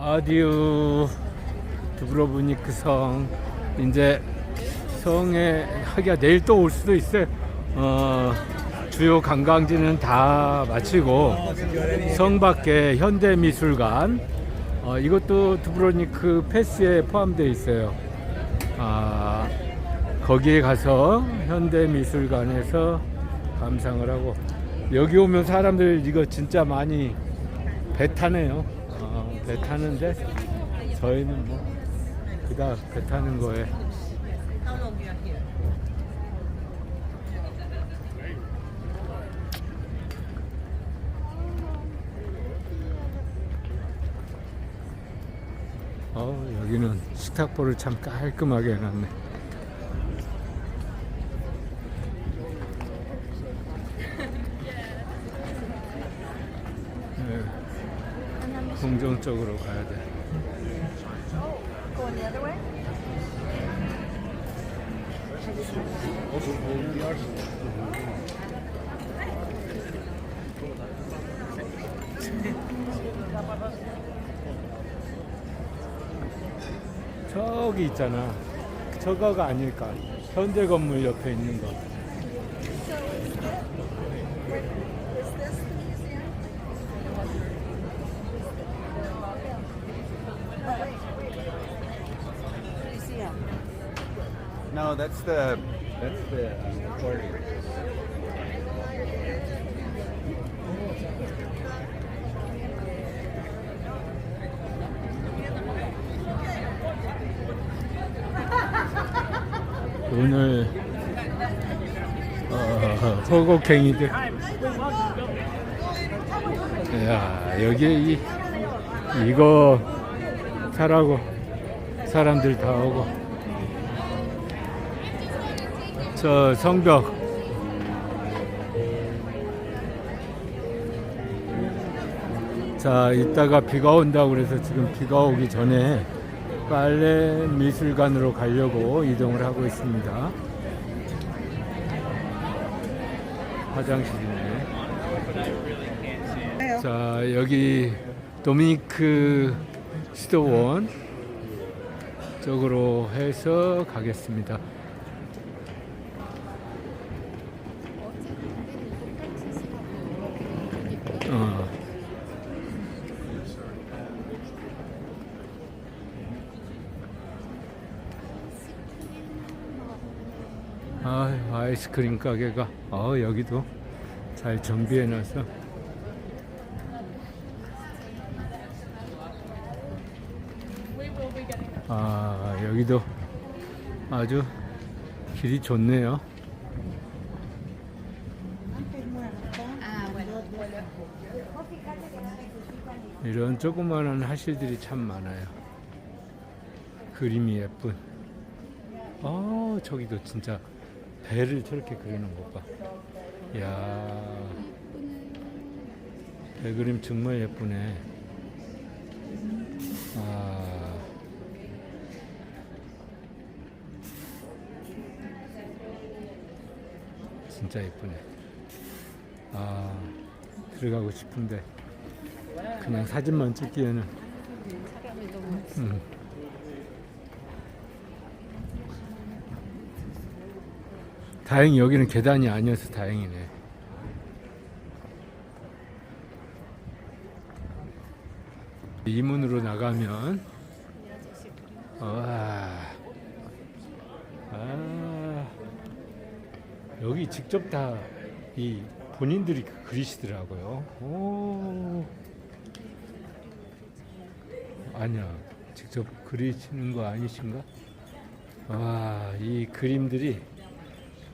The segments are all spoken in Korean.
아디우 두브로브니크 성 이제 성에 하기가 내일 또 올 수도 있어요. 어, 주요 관광지는 다 마치고 성 밖에 현대미술관 어, 이것도 두브로니크 패스에 포함되어 있어요. 아, 거기에 가서 현대미술관에서 감상을 하고 여기 오면 사람들 이거 진짜 많이 배 타네요. 어, 배 타는데 저희는 뭐 그다 배 타는 거에 어, 여기는 식탁보를 참 깔끔하게 해놨네. 네, 공정 쪽으로 가야 돼. 저기 있잖아. 저거가 아닐까. 현대 건물 옆에 있는 거. No, that's the that's the um, aquarium. 오늘 어, 호곡행이들 야 여기 이, 이거 타라고 사람들 다 오고 저 성벽 자 이따가 비가 온다고 그래서 지금 비가 오기 전에 빨래 미술관으로 가려고 이동을 하고 있습니다. 화장실이네. 자, 여기 도미니크 수도원 쪽으로 해서 가겠습니다. 어. 아, 아이스크림 가게가 어, 여기도 잘 정비해 놔서 아, 여기도 아주 길이 좋네요. 이런 조그마한 하실들이 참 많아요. 그림이 예쁜. 아, 저기도 진짜 배를 저렇게 그리는 것 봐. 야, 배 그림 정말 예쁘네. 아, 진짜 예쁘네. 아, 들어가고 싶은데 그냥 사진만 찍기에는. 음. 다행히 여기는 계단이 아니어서 다행이네. 이 문으로 나가면 와, 아, 여기 직접 다 이 본인들이 그리시더라고요. 오, 아니야, 직접 그리시는 거 아니신가? 와, 이 그림들이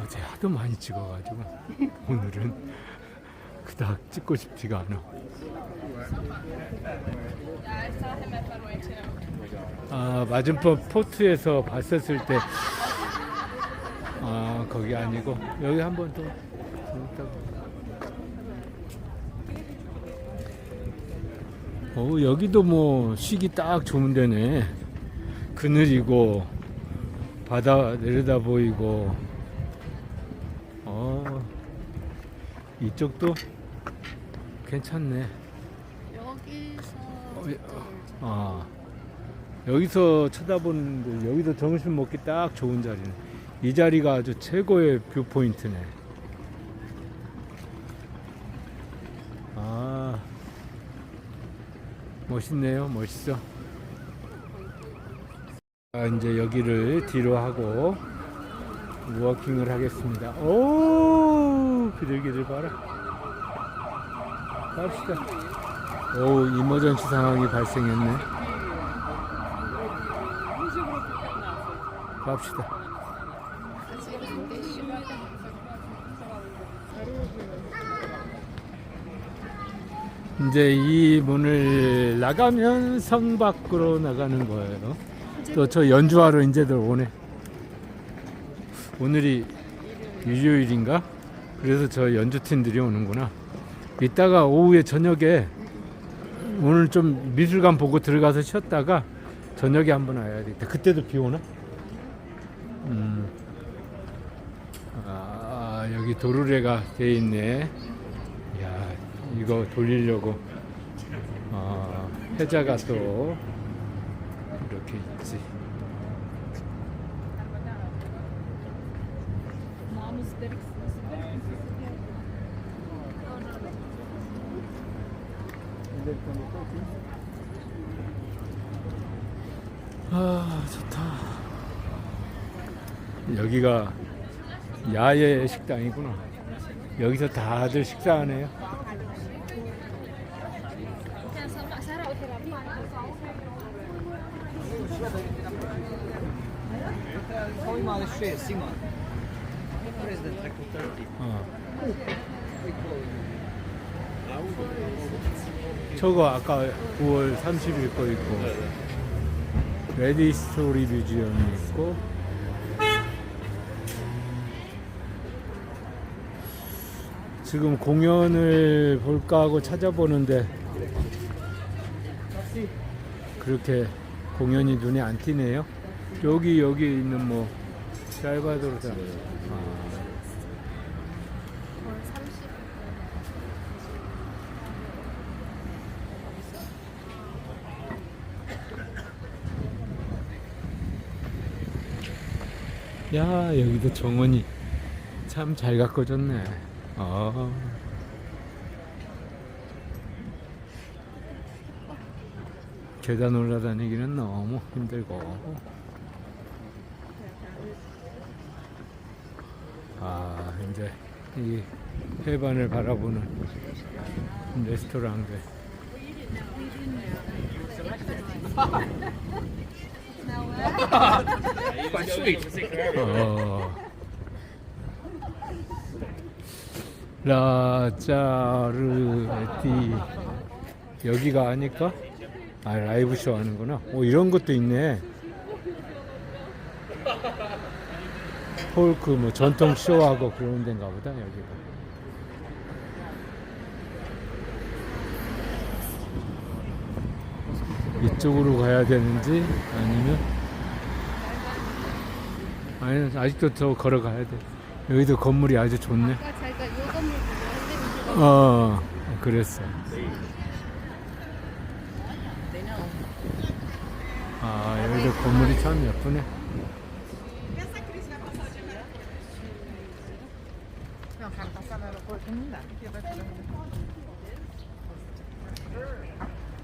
어제 하도 많이 찍어가지고 오늘은 그닥 찍고 싶지가 않아. 아 맞은편 포트에서 봤었을 때. 아 거기 아니고 여기 한번 더. 재밌다고. 어 여기도 뭐 쉬기 딱 좋은 데네. 그늘이고 바다 내려다 보이고. 이쪽도 괜찮네. 여기서 어, 예, 아 여기서 쳐다보는데 여기도 점심 먹기 딱 좋은 자리네. 이 자리가 아주 최고의 뷰 포인트네. 아 멋있네요, 멋있어. 아, 이제 여기를 뒤로 하고 워킹을 하겠습니다. 오 비둘기들 봐라. 갑시다. 오 이머전시 상황이 발생했네. 갑시다. 이제 이 문을 나가면 성 밖으로 나가는 거예요. 또 저 연주하러 이제들 오네. 오늘이 일요일인가? 그래서 저 연주팀들이 오는구나. 이따가 오후에 저녁에 오늘 좀 미술관 보고 들어가서 쉬었다가 저녁에 한번 와야겠다. 그때도 비 오나? 음. 아, 여기 도르래가 돼 있네. 야, 이거 돌리려고. 아, 해자가 또 이렇게 있지. 아, 좋다. 여기가 야외 식당이구나. 여기서 다들 식사하네요. Oj, mali še, Simon. President rekao 30. 어. 저거 아까 9월 30일 거 있고 레디 스토리 뮤지엄이 있고 지금 공연을 볼까 하고 찾아보는데 그렇게 공연이 눈에 안 띄네요. 여기 여기 있는 뭐 살바도르다. 아. 야 여기도 정원이 참 잘 가꿔졌네. 아. 계단 올라다니기는 너무 힘들고. 아 이제 이 해반을 바라보는 레스토랑들. 어. 라자르에티 여기가 아닐까? 아 라이브 쇼 하는구나. 오 이런 것도 있네. 폴크 뭐 전통 쇼하고 그런 데인가 보다 여기가. 이쪽으로 가야 되는지 아니면 아니 아직도 더 걸어가야 돼. 여기도 건물이 아주 좋네. 어, 그랬어. 아, 여기도 건물이 참 예쁘네.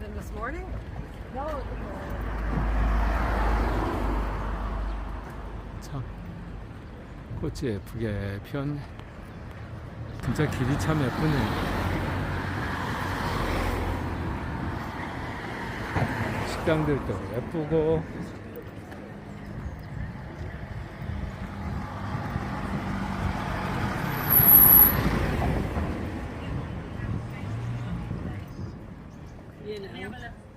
Then this morning? 참, 꽃이 예쁘게 피었네. 진짜 길이 참 예쁘네. 식당들도 예쁘고. Know.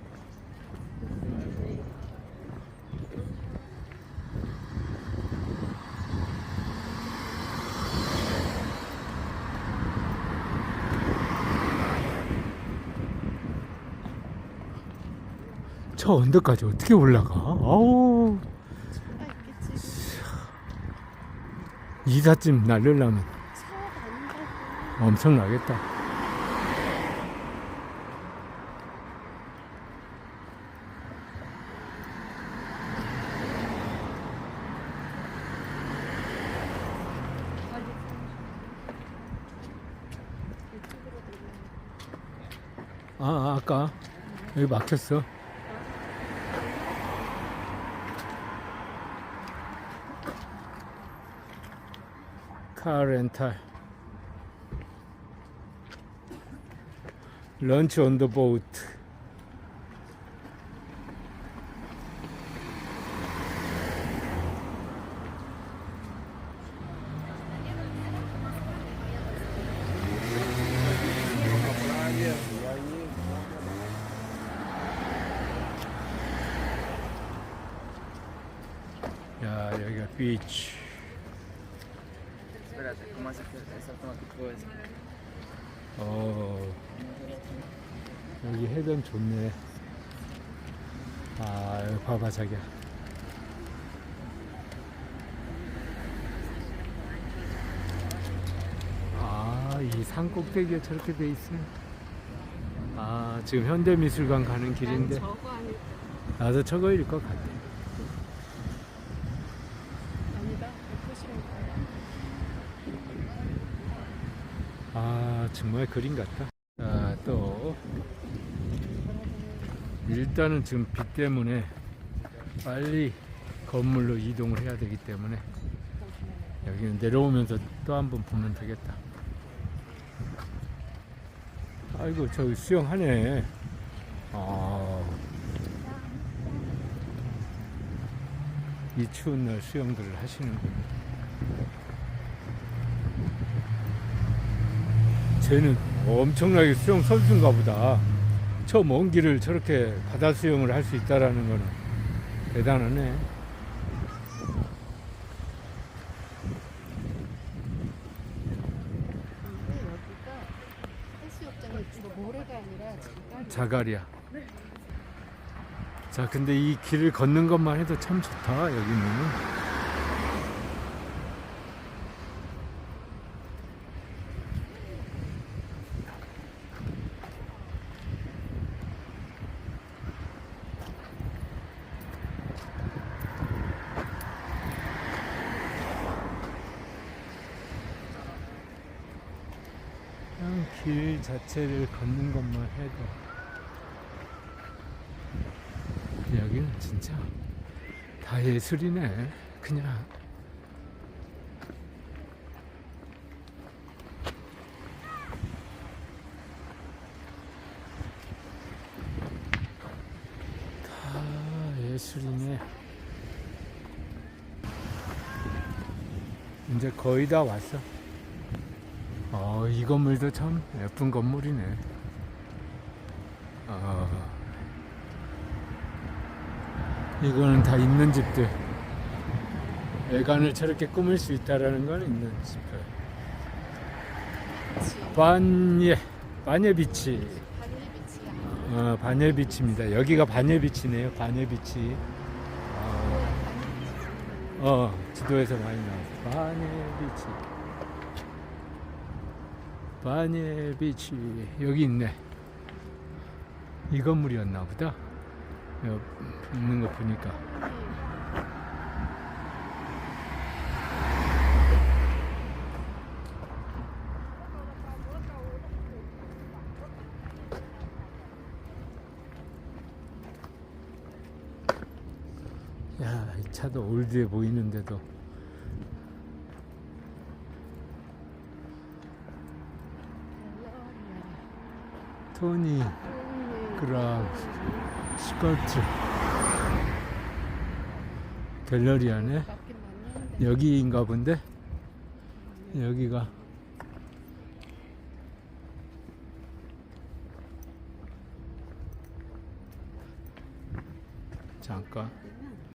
저 언덕까지 어떻게 올라가? 아우. 이삿짐 아닌가? 엄청 나겠다. 아, 아, 아까 여기 막혔어. 카 렌탈. 런치 온더 보트. 야, 여기가 비치. Espérate, ¿cómo haces que esa toma que puedes? 어, 여기 해변 좋네. 아, 여기 봐봐, 자기야. 아, 이 산 꼭대기에 저렇게 돼 있어. 아, 지금 현대미술관 가는 길인데. 나도 저거일 것 같아. 아니다. 190원. 아 정말 그림 같다. 자, 또 일단은 지금 비 때문에 빨리 건물로 이동을 해야 되기 때문에 여기는 내려오면서 또 한 번 보면 되겠다. 아이고 저기 수영하네. 아. 이 추운 날 수영들을 하시는군요. 쟤는 엄청나게 수영 선수인가 보다. 저 먼 길을 저렇게 바다 수영을 할 수 있다라는 거는 대단하네. 자갈이야. 자, 근데 이 길을 걷는 것만 해도 참 좋다, 여기는. 그냥 길 자체를 걷는 것만 해도 여기는 진짜 다 예술이네. 그냥 다 예술이네. 이제 거의 다 왔어. 어, 이 건물도 참 예쁜 건물이네. 어. 이거는 다 있는 집들. 외관을 저렇게 꾸밀 수 있다라는 건 있는 집들. 반예, 반예비치. 어, 반예비치입니다. 여기가 반예비치네요. 반예비치. 어, 어, 지도에서 많이 나왔어. 반예비치. 반예비치. 여기 있네. 이 건물이었나 보다. 있는 거 보니까. 야, 이 차도 올드해 보이는데도. 토니 그랑 스컬트 갤러리 안에 여기인가 본데? 여기가. 잠깐.